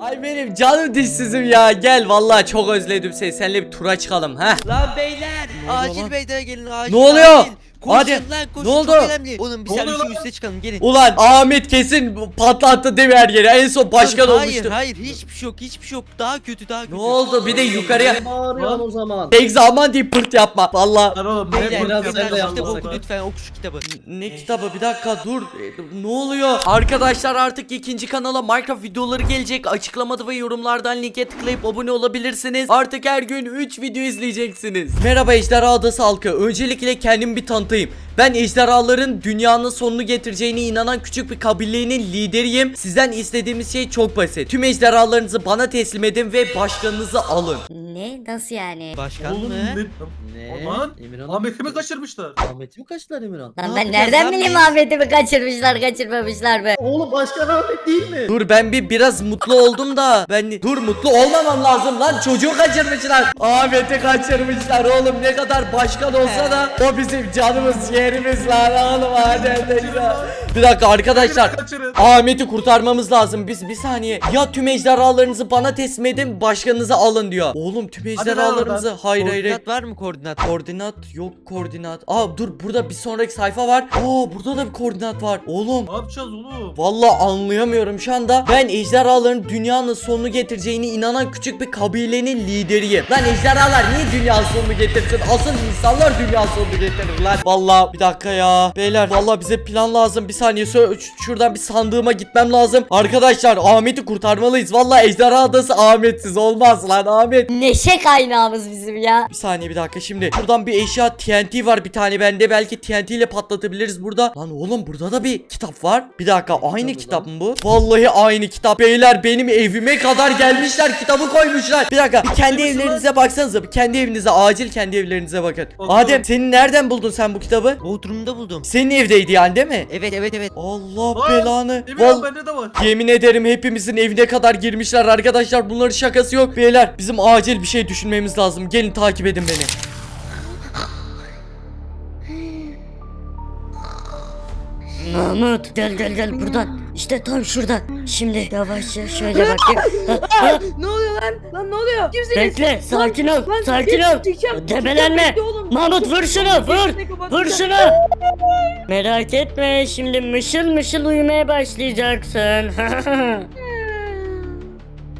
Ay benim canım dişsizim ya. Gel vallahi çok özledim seni. Seninle bir tura çıkalım ha. Lan beyler acil beydaya gelin acil. Ne oluyor? acil. Koşun Hadi. lan koşun Ne oldu? çok önemli. Oğlum bir Ne sen oluyor lan? üste çıkalım gelin. Ulan Ahmet kesin bu patlattı değil mi her yeri? En son başkan hayır olmuştu. hayır hiçbir şey yok hiçbir şey yok. Daha kötü daha kötü. Ne oldu? Bir de yukarıya Ne bağırıyorsun o zaman? tek zaman deyip pırt yapma. Vallahi Lan oğlum ne Beyler biraz kitabı yapmasak oku lütfen oku şu kitabı. Ne kitabı bir dakika dur E, ne oluyor arkadaşlar artık ikinci kanala Minecraft videoları gelecek açıklamada ve yorumlardan linke tıklayıp abone olabilirsiniz artık her gün 3 video izleyeceksiniz Merhaba Ejderha Adası halkı öncelikle kendimi bir tanıtayım ben ejderhaların dünyanın sonunu getireceğine inanan küçük bir kabilenin lideriyim Sizden istediğimiz şey çok basit Tüm ejderhalarınızı bana teslim edin ve başkanınızı alın Ne? Nasıl yani? Başkan Oğlum mı? ne? Ne? Aman. Emirhan Ahmet'i mi kaçırmışlar? Ahmet'i mi kaçtılar Emirhan? Lan ben nereden bileyim? Ahmet'i kaçırmışlar kaçırmamışlar mı? Oğlum başkan Ahmet değil mi? Dur ben bir biraz mutlu oldum da ben dur mutlu olmamam lazım lan çocuğu kaçırmışlar Ahmet'i kaçırmışlar oğlum ne kadar başkan olsa da o bizim canımız yerimiz lan oğlum hadi Bir dakika arkadaşlar Kaçırın. Ahmet'i kurtarmamız lazım biz bir saniye ya tüm ejderhalarınızı bana teslim edin başkanınızı alın diyor Oğlum tüm ejderhalarımızı hayır hayır. Koordinat var mı koordinat? Koordinat yok koordinat Aa dur burada bir sonraki sayfa var Aa burada da bir koordinat var Oğlum Ne yapacağız oğlum? Vallahi anlayamıyorum şu anda. Ben ejderhaların dünyanın sonunu getireceğine inanan küçük bir kabilenin lideriyim. Lan ejderhalar niye dünyanın sonunu getirsin? Asıl insanlar dünya sonunu getirir lan. Vallahi bir dakika ya. Beyler vallahi bize plan lazım. Bir saniye şuradan bir sandığıma gitmem lazım. Arkadaşlar Ahmet'i kurtarmalıyız. Vallahi ejderha adası Ahmet'siz olmaz lan Ahmet. Neşe kaynağımız bizim ya. Bir saniye bir dakika şimdi. Buradan bir eşya TNT var bir tane bende. Belki TNT ile patlatabiliriz burada. Lan oğlum burada da bir kitap var. Bir dakika aynı kitabı kitap mı bu? Vallahi aynı kitap. Beyler benim evime kadar gelmişler. Kitabı koymuşlar. Bir dakika bir kendi evlerinize baksanıza. Bir kendi evinize acil kendi evlerinize bakın. Adem senin nereden buldun sen bu kitabı? Bodrum'da buldum. Senin evdeydi yani değil mi? Evet evet evet. Allah Lan, belanı. Val- bende de var. Yemin ederim hepimizin evine kadar girmişler arkadaşlar. Bunların şakası yok. Beyler bizim acil bir şey düşünmemiz lazım. Gelin takip edin beni. Mahmut gel gel gel buradan. İşte tam şuradan. Şimdi yavaşça şöyle bakayım. Ha, ha, Ne oluyor lan? Lan ne oluyor? Kimsiniz? Bekle sakin ol sakin ol. Debelenme. Mahmut vur şunu vur. Vur şunu. Merak etme şimdi mışıl mışıl uyumaya başlayacaksın.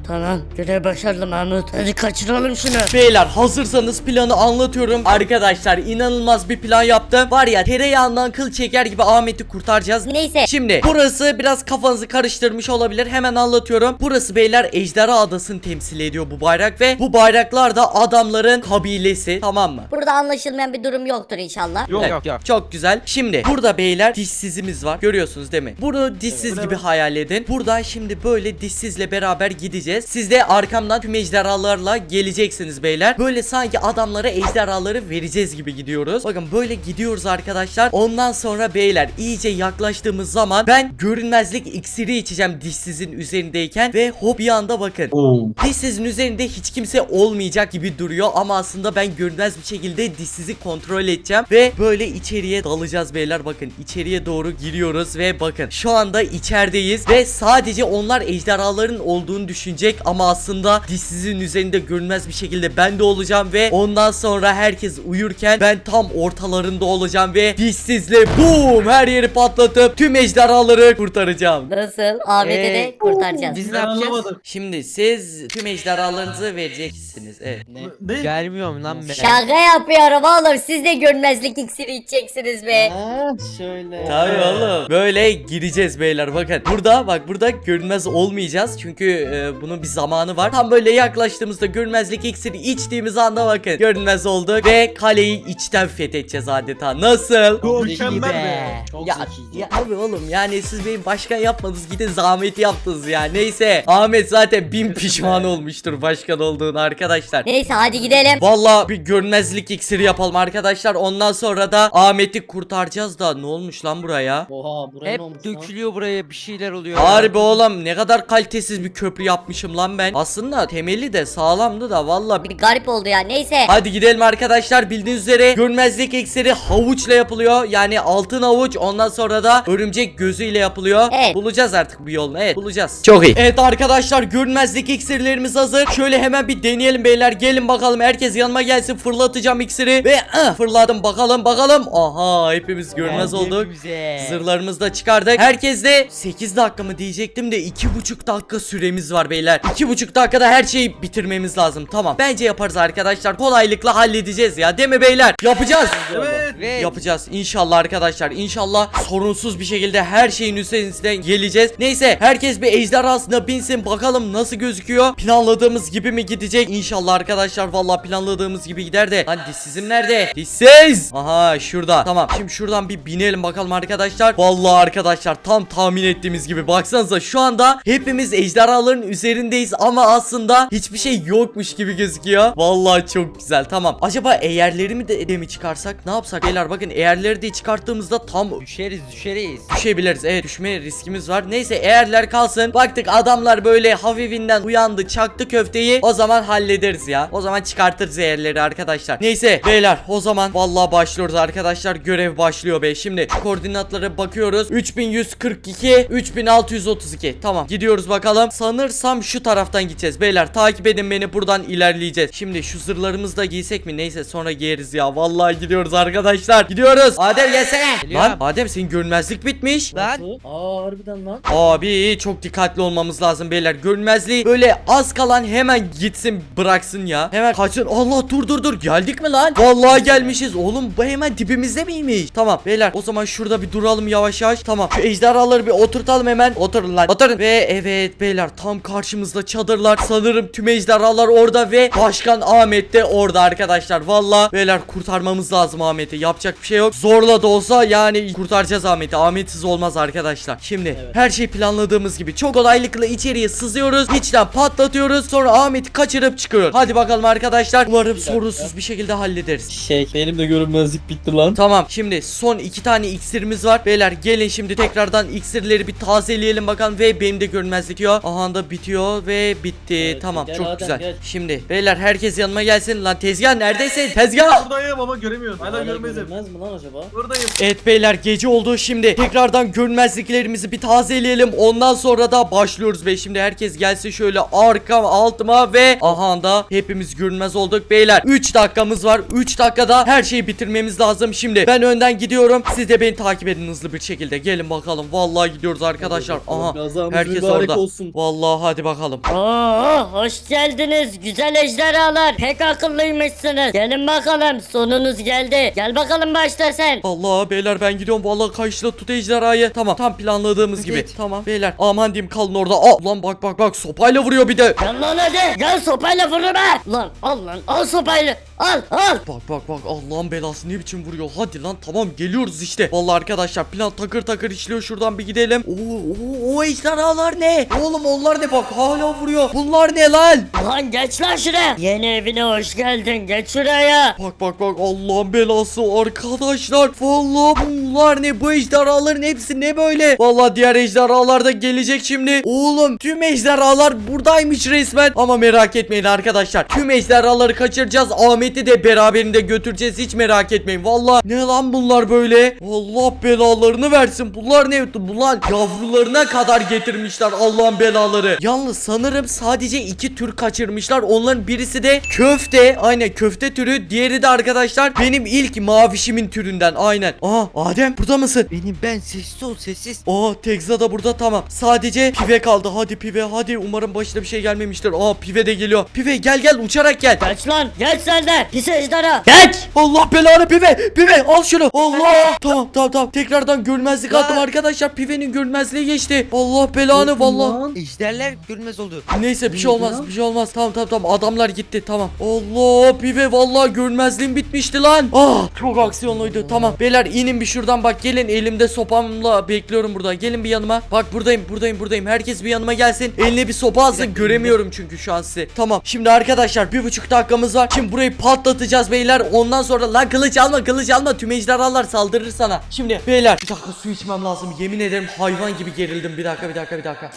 tamam görev başarılı Mahmut. Hadi kaçıralım şunu. Beyler hazırsanız planı anlatıyorum. Arkadaşlar inanılmaz bir plan yaptım. Var ya tereyağından kıl çeker gibi Ahmet'i kurtaracağız. Neyse. Şimdi burası biraz kafanızı karıştırmış olabilir. Hemen anlatıyorum. Burası beyler Ejderha Adası'nı temsil ediyor bu bayrak ve bu bayraklar da adamların kabilesi tamam mı? Burada anlaşılmayan bir durum yoktur inşallah. Yok. Evet, Yok, yok. Çok güzel. Şimdi burada beyler dişsizimiz var. Görüyorsunuz değil mi? Bunu dişsiz Evet. gibi hayal edin. Burada şimdi böyle dişsizle beraber gideceğiz. Siz de arkamdan tüm ejderhalarla geleceksiniz beyler. Böyle sanki adamlara ejderhaları vereceğiz gibi gidiyoruz. Bakın böyle gidiyoruz arkadaşlar. Ondan sonra beyler iyice yaklaştığımız zaman ben görünmezlik iksiri içeceğim dişsizin üzerindeyken ve hop bir anda bakın. Oo. Dişsizin üzerinde hiç kimse olmayacak gibi duruyor ama aslında ben görünmez bir şekilde dişsizi kontrol edeceğim ve böyle içeriye dalacağız beyler bakın içeriye doğru giriyoruz ve bakın şu anda içerideyiz ve sadece onlar ejderhaların olduğunu düşünecek ama aslında dişsizin üzerinde görünmez bir şekilde ben de olacağım ve ondan sonra herkes uyurken ben tam ortalarında olacağım ve dişsizle boom her yeri patlatıp tüm ejderhaları kurtaracağım. Nasıl? Ahmet'i Ee, de kurtaracağız. Biz ne yapacağız? anlamadım. Şimdi siz tüm ejderhalarınızı vereceksiniz. Evet. Ne? Gelmiyorum lan ben. Şaka yapıyorum oğlum. Siz de görünmezlik iksiri içeceksiniz be. Ha şöyle. Tabii oğlum. Böyle gireceğiz beyler bakın. Burada bak burada görünmez olmayacağız. Çünkü e, bunun bir zamanı var. Tam böyle yaklaştığımızda görünmezlik iksiri içtiğimiz anda bakın. Görünmez olduk ve kaleyi içten fethedeceğiz adeta. Nasıl? Bu Çok iyi mükemmel be. Çok Ya, zekice. ya abi oğlum yani siz benim başkan yapmadınız gidin zahmeti yaptınız ya neyse Ahmet zaten bin pişman olmuştur başkan olduğunu arkadaşlar Neyse hadi gidelim. Valla bir görünmezlik iksiri yapalım arkadaşlar ondan sonra da Ahmet'i kurtaracağız da ne olmuş lan buraya Oha buraya Hep ne olmuş lan? dökülüyor buraya bir şeyler oluyor. Harbi oğlum ne kadar kalitesiz bir köprü yapmışım yapmışım lan ben. Aslında temeli de sağlamdı da valla. Bir garip oldu ya neyse. Hadi gidelim arkadaşlar bildiğiniz üzere görmezlik iksiri havuçla yapılıyor. Yani altın havuç ondan sonra da örümcek gözüyle yapılıyor. Evet. Bulacağız artık bir yolunu evet bulacağız. Çok iyi. Evet arkadaşlar görmezlik iksirlerimiz hazır. Şöyle hemen bir deneyelim beyler. Gelin bakalım herkes yanıma gelsin fırlatacağım iksiri. Ve ah, fırladım bakalım bakalım. Aha hepimiz görmez Geldi olduk. hepimize. Zırhlarımızı da çıkardık. Herkes de 8 dakika mı diyecektim de 2,5 dakika süremiz var beyler. 2,5 dakikada her şeyi bitirmemiz lazım. Tamam. Bence yaparız arkadaşlar. Kolaylıkla halledeceğiz ya. Değil mi beyler? Yapacağız. Evet. Evet. Yapacağız inşallah arkadaşlar İnşallah sorunsuz bir şekilde her şeyin üstesinden geleceğiz Neyse herkes bir ejderhasına binsin bakalım nasıl gözüküyor Planladığımız gibi mi gidecek İnşallah arkadaşlar Vallahi planladığımız gibi gider de Lan dişsizim nerede dişsiz Aha şurada tamam şimdi şuradan bir binelim bakalım arkadaşlar Vallahi arkadaşlar tam tahmin ettiğimiz gibi baksanıza şu anda hepimiz ejderhaların üzerindeyiz ama aslında hiçbir şey yokmuş gibi gözüküyor. Vallahi çok güzel. Tamam. Acaba eğerlerimi de, de mi çıkarsak? Ne yapsak? Beyler bakın eğerleri de çıkarttığımızda tam Düşeriz düşeriz. düşebiliriz. Evet düşme riskimiz var. Neyse eğerler kalsın. Baktık adamlar böyle hafifinden uyandı çaktı köfteyi. O zaman hallederiz ya. O zaman çıkartırız eğerleri arkadaşlar. Neyse beyler o zaman vallahi başlıyoruz arkadaşlar. Görev başlıyor be. Şimdi şu koordinatlara bakıyoruz. 3142 3632 tamam gidiyoruz bakalım. Sanırsam şu taraftan gideceğiz beyler takip edin beni buradan ilerleyeceğiz şimdi şu zırhlarımızı da giysek mi neyse sonra giyeriz ya vallahi gidiyoruz arkadaşlar gidiyoruz Adem gelsene lan Adem senin görünmezlik bitmiş Lan. Aa harbiden lan. Abi çok dikkatli olmamız lazım beyler. Görünmezliği böyle az kalan hemen gitsin bıraksın ya. Hemen kaçın. Allah dur dur dur. Geldik mi lan? Vallahi gelmişiz. Oğlum bu hemen dibimizde miymiş? Tamam beyler o zaman şurada bir duralım yavaş yavaş. Tamam şu ejderhaları bir oturtalım hemen. Oturun lan. Oturun. Ve evet beyler tam karşımızda çadırlar. Sanırım tüm ejderhalar orada ve Başkan Ahmet de orada arkadaşlar. Vallahi beyler kurtarmamız lazım Ahmet'i. Yapacak bir şey yok. Zorla da olsa yani kurtaracağız Ahmet'i. Ahmetsiz olmaz arkadaşlar. Şimdi Evet. her şey planladığımız gibi çok kolaylıkla içeriye sızıyoruz. içten patlatıyoruz. Sonra Ahmet'i kaçırıp çıkıyoruz. Hadi bakalım arkadaşlar. Umarım sorunsuz bir şekilde hallederiz. Şey benim de görünmezlik bitti lan. Tamam şimdi son iki tane iksirimiz var. Beyler gelin şimdi tekrardan iksirleri bir tazeleyelim bakalım. Ve benim de görünmezlik bitiyor. Aha da bitiyor ve bitti. Evet, tamam gel çok Adem, güzel. gel. Şimdi beyler herkes yanıma gelsin. Lan tezgah neredesin? Tezgah. Buradayım ama göremiyorum. Hala Hala görmezim. görünmez mi lan acaba? Buradayım. Evet beyler gece oldu şimdi tekrardan görünmezliklerimizi bir tazeleyelim ondan sonra da başlıyoruz be şimdi herkes gelsin şöyle arkam altıma ve aha da hepimiz görünmez olduk beyler 3 dakikamız var 3 dakikada her şeyi bitirmemiz lazım şimdi ben önden gidiyorum siz de beni takip edin hızlı bir şekilde gelin bakalım vallahi gidiyoruz arkadaşlar aha Gazamız herkes mübarek orada olsun. vallahi hadi bakalım Oo, hoş geldiniz güzel ejderhalar. Pek akıllıymışsınız. Gelin bakalım sonunuz geldi. Gel bakalım başla sen. Allah beyler ben gidiyorum vallahi karşıda tut ejderhayı Tamam tam planladığımız gibi. Tamam beyler aman diyeyim kalın orada Aa, Ulan bak bak bak sopayla vuruyor bir de Gel lan hadi. Gel sopayla vurma. Lan al lan al sopayla. Al al. Bak bak bak. Allah'ın belası ne biçim vuruyor? Hadi lan tamam geliyoruz işte. Vallahi arkadaşlar plan takır takır işliyor. Şuradan bir gidelim. Oo, oo, o ejderhalar ne? Oğlum onlar ne? Bak hala vuruyor. Bunlar ne lan? Lan geç lan şuraya. Yeni evine hoş geldin. Geç şuraya. Bak bak bak. Allah'ın belası arkadaşlar. Vallahi bunlar ne? Bu ejderhaların hepsi ne böyle? Vallahi diğer ejderhalar da gelecek şimdi. Oğlum tüm ejderhalar buradaymış resmen. Ama merak etmeyin arkadaşlar. Tüm ejderhaları kaçıracağız Ahmet'i de beraberinde götüreceğiz hiç merak etmeyin Vallahi ne lan bunlar böyle Allah belalarını versin Bunlar ne bunlar yavrularına kadar getirmişler Allah'ın belaları Yalnız sanırım sadece iki tür kaçırmışlar Onların birisi de köfte Aynen köfte türü Diğeri de arkadaşlar benim ilk mavişimin türünden Aynen Aha Adem burada mısın? Benim ben sessiz ol sessiz. Aa Tekza da burada tamam. Sadece Pive kaldı. Hadi Pive hadi. Umarım başına bir şey gelmemiştir. Aa Pive de geliyor. Pive gel gel uçarak gel. Geç lan. Geç sen de. Pis ejderha. Geç. Allah belanı Pive. Pive al şunu. Allah. tamam tamam tamam. Tekrardan görmezlik Lan. attım arkadaşlar. Pive'nin görmezliği geçti. Allah belanı vallahi. Lan. Ejderler görünmez oldu. Neyse bir şey Neydi olmaz lan? bir şey olmaz tamam tamam tamam adamlar gitti tamam Allah pive vallahi görmezliğim bitmişti lan Ah çok aksiyonluydu tamam beyler inin bir şuradan bak gelin elimde sopamla bekliyorum burada gelin bir yanıma bak buradayım buradayım buradayım herkes bir yanıma gelsin eline bir sopa alsın göremiyorum çünkü şu an sizi tamam şimdi arkadaşlar bir buçuk dakikamız var şimdi burayı patlatacağız beyler. Ondan sonra lan kılıç alma kılıç alma. Tüm ejderhalar saldırır sana. Şimdi beyler bir dakika su içmem lazım. Yemin ederim hayvan gibi gerildim. Bir dakika bir dakika bir dakika.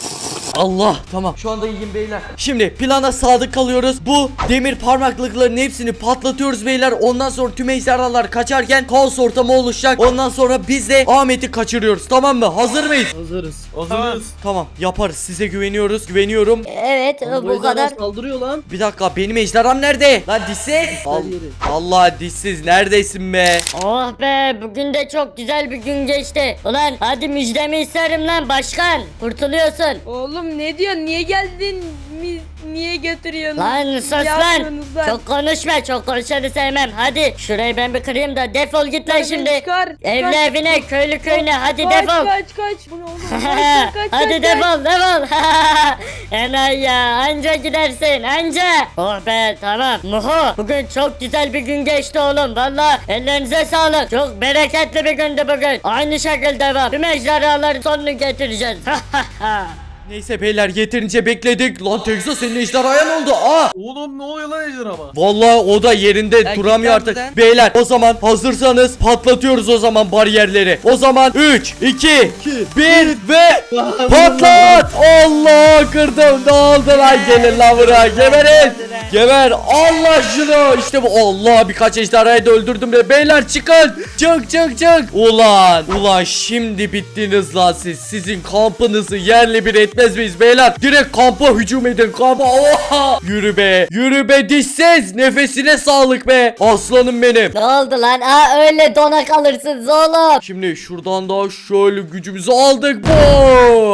Allah tamam şu anda iyiyim beyler. Şimdi plana sadık kalıyoruz. Bu demir parmaklıkların hepsini patlatıyoruz beyler. Ondan sonra tüm ejderhalar kaçarken kaos ortamı oluşacak. Ondan sonra biz de Ahmet'i kaçırıyoruz. Tamam mı? Hazır mıyız? Hazırız. Hazırız. Tamam yaparız. Size güveniyoruz. Güveniyorum. Evet bu kadar. saldırıyor lan. Bir dakika benim ejderham nerede? Lan dişsiz. Al- yeri. Allah dişsiz neredesin be? Oh be bugün de çok güzel bir gün geçti. Ulan hadi müjdemi isterim lan başkan. Kurtuluyorsun. Oğlum ne diyorsun? Niye geldin? Mi, niye götürüyorsun? Lan sus lan. Çok konuşma çok konuşanı sevmem. Hadi şurayı ben bir kırayım da defol git lan Hadi şimdi. Çıkar. Evine çıkar. evine köylü köyüne hadi kaç, defol. Kaç kaç Bu ne oğlum? Kaç, kaç, kaç, Hadi kaç, defol defol. Enayi ya anca gidersin anca. Oh be tamam. Muho bugün çok güzel bir gün geçti oğlum. Valla ellerinize sağlık. Çok bereketli bir gündü bugün. Aynı şekilde devam. Tüm ejderhaların sonunu getireceğiz. Neyse beyler yeterince bekledik. Lan Texas senin ejderhaya ne oldu? Aa! Oğlum ne oluyor lan ejderha? Vallahi o da yerinde Ya duramıyor artık. buradan. Beyler o zaman hazırsanız patlatıyoruz o zaman bariyerleri. O zaman 3, 2, 1 ve patlat! Allah kırdım. Ne oldu lan? Gelin lan buraya. Geberin. Geber. Allah şunu. İşte bu. Allah birkaç ejderhayı da öldürdüm be. Beyler çıkın. Çık çık çık. Ulan. Ulan şimdi bittiniz lan siz. Sizin kampınızı yerle bir etmez miyiz beyler? Direkt kampa hücum edin. Kampa. Oha. Yürü be. Yürü be dişsiz. Nefesine sağlık be. Aslanım benim. ne oldu lan? Aa öyle dona kalırsınız oğlum. Şimdi şuradan da şöyle gücümüzü aldık. Bu.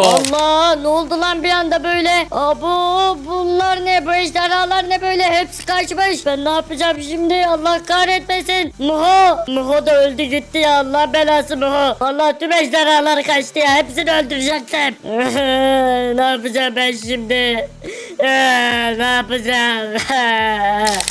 Allah ne oldu lan bir anda böyle? Abo bunlar ne bu ejderhalar ne böyle hepsi kaçmış. Ben ne yapacağım şimdi Allah kahretmesin. Muho. Muho da öldü gitti ya Allah belası Muho. Allah tüm ejderhalar kaçtı ya hepsini öldürecektim. ne yapacağım ben şimdi? Ee, ne yapacağım?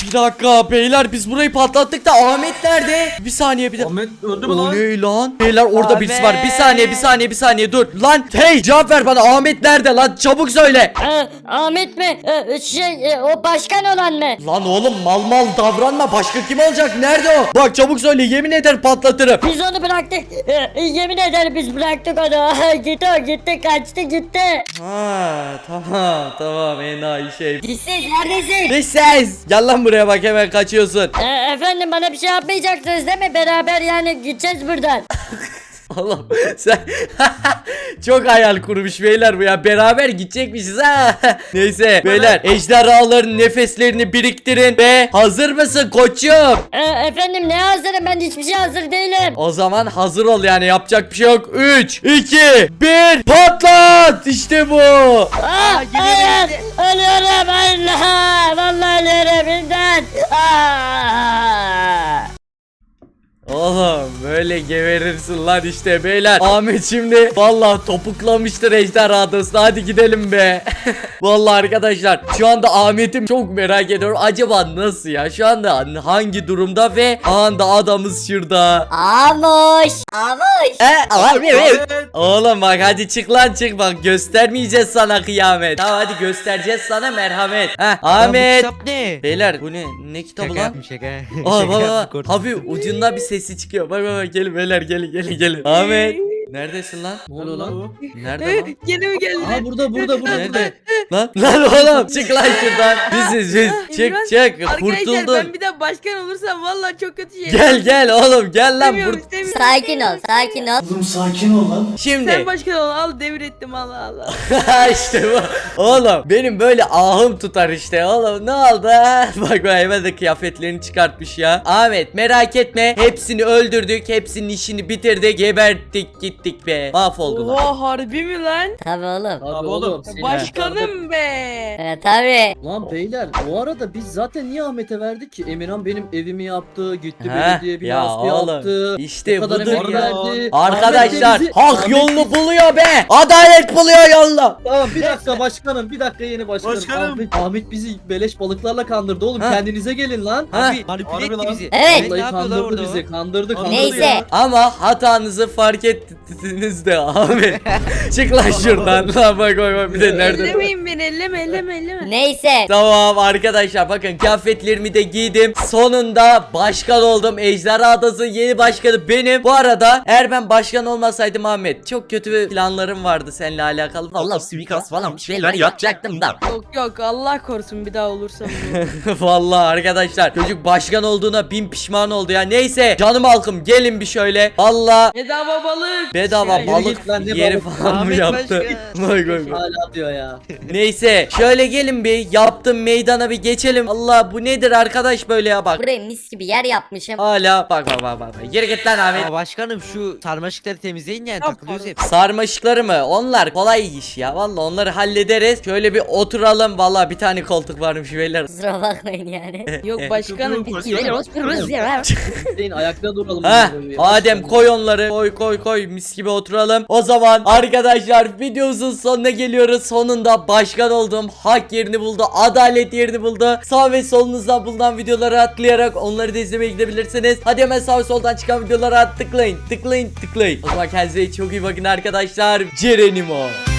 Bir dakika beyler biz burayı patlattık da Ahmet nerede? Bir saniye bir dakika. Ahmet öldü mü O lan? ne lan? Beyler orada birisi var. Bir saniye, bir saniye, bir saniye dur. Lan hey cevap ver bana. Ahmet nerede lan? Çabuk söyle. Ee, Ahmet mi? Ee, şey e, o başkan olan mı? Lan oğlum mal mal davranma. Başka kim olacak? Nerede o? Bak çabuk söyle. Yemin eder patlatırım. Biz onu bıraktık. Ee, yemin ederim biz bıraktık onu. gitti o gitti kaçtı gitti. Ha tamam tamam enayi şey. Dişsiz neredesin? Ne ses? Gel lan buraya bak hemen kaçıyorsun. Ee, efendim bana bir şey yapmayacaksınız değil mi? Beraber yani gideceğiz buradan. Oğlum sen çok hayal kurmuş beyler bu ya beraber gidecekmişiz ha. Neyse beyler ejderhaların nefeslerini biriktirin ve hazır mısın koçum? Ee, efendim ne hazırım ben hiçbir şey hazır değilim. O zaman hazır ol yani yapacak bir şey yok. 3 2 1 patlat işte bu. Aa, geliyor, hayır ölüyorum Allah. Vallahi ölüyorum imdat. Aa. Oğlum böyle geberirsin lan işte beyler. Ahmet şimdi vallahi topuklamıştır ejderha adasını. Hadi gidelim be. vallahi arkadaşlar şu anda Ahmet'im çok merak ediyorum. Acaba nasıl ya? Şu anda hangi durumda ve anda adamız şurada. Amuş. Amuş. E, abi. Oğlum bak hadi çık lan çık bak göstermeyeceğiz sana kıyamet. Tamam hadi göstereceğiz sana merhamet. Heh Lan bu Ahmet. kitap ne? Beyler bu ne? Ne kitabı Şaka lan? yapmış şaka. Aa Şaka baba hafif ucundan bir sesi çıkıyor. Bak bak bak gelin beyler gelin gelin gelin. Ahmet neredesin lan? Ne oluyor lan? Nerede lan? Gene mi geldin? Aha burada burada burada. Nerede? lan lan oğlum çık lan şuradan. Biziz biz. Çık İmran, çık Arkadaşlar kurtuldun. ben bir daha başkan olursam vallahi çok kötü şey. Gel gel oğlum gel lan İstemiyorum, bur. istemiyorum, Sakin ol istemiyorum. sakin ol. Sen Şimdi başkan ol al devrettim Allah Allah. işte bu. Oğlum benim böyle ahım tutar işte oğlum ne oldu? bak bak hemen de kıyafetlerini çıkartmış ya. Ahmet merak etme hepsini öldürdük hepsinin işini bitirdik geberttik gittik be. Mahvoldular. Oha harbi mi lan? Tabii oğlum. Abi oğlum. Başkanım be. Ee, tabii. Lan beyler bu arada biz zaten niye Ahmet'e verdik ki? Emirhan benim evimi yaptı, gitti Heh, belediye binası ya yaptı. işte bu budur ya. verdi. Arkadaşlar bizi- hak Ahmet yolunu bizi- buluyor be. Adalet buluyor yolunu. Tamam bir dakika başkanım bir dakika yeni başkanım. Başkanım. Ahmet, Ahmet bizi beleş balıklarla kandırdı oğlum Ha. kendinize gelin lan. Ha. Abi manipüle etti bizi. Evet. Vallahi kandırdı bizi kandırdı kandırdı. Neyse. Neyse. Ama hatanızı fark et ettiniz de Ahmet. Çık lan şuradan. Lan bak bak bak bir de nerede? Ellemeyin beni elleme elleme elleme. Neyse. Tamam arkadaşlar bakın kıyafetlerimi de giydim. Sonunda başkan oldum. Ejderha Adası yeni başkanı benim. Bu arada eğer ben başkan olmasaydım Ahmet çok kötü planlarım vardı seninle alakalı. Allah suikast falan bir şeyler yapacaktım da. Yok yok Allah korusun bir daha olursam. Vallahi arkadaşlar çocuk başkan olduğuna bin pişman oldu ya. Neyse canım halkım gelin bir şöyle. Valla Bedava balık. Bedava Yürü balık git lan, ne yeri balık? falan mı Ahmet yaptı? Başkan. Vay vay vay. Hala diyor ya. Neyse şöyle gelin bir yaptım meydana bir geçelim. Allah bu nedir arkadaş böyle ya bak. Buraya mis gibi yer yapmışım. Hala bak bak bak bak. Geri git lan Ahmet. Aa, başkanım şu sarmaşıkları temizleyin yani takılıyoruz hep. Sarmaşıkları mı? Onlar kolay iş ya. Vallahi onları hallederiz. Şöyle bir oturalım. Vallahi bir tane koltuk varmış beyler. Kusura bakmayın yani. Yok başkanım. Deyin ayakta duralım. Ha, Adem koy onları. Koy koy koy mis gibi oturalım. O zaman arkadaşlar videomuzun sonuna geliyoruz. Sonunda başkan oldum. Hak yerini buldu. Adalet yerini buldu. Sağ ve solunuzdan bulunan videoları atlayarak onları da izlemeye gidebilirsiniz. Hadi hemen sağ ve soldan çıkan videolara tıklayın. Tıklayın tıklayın. O zaman kendinize çok iyi bakın arkadaşlar. Cerenimo.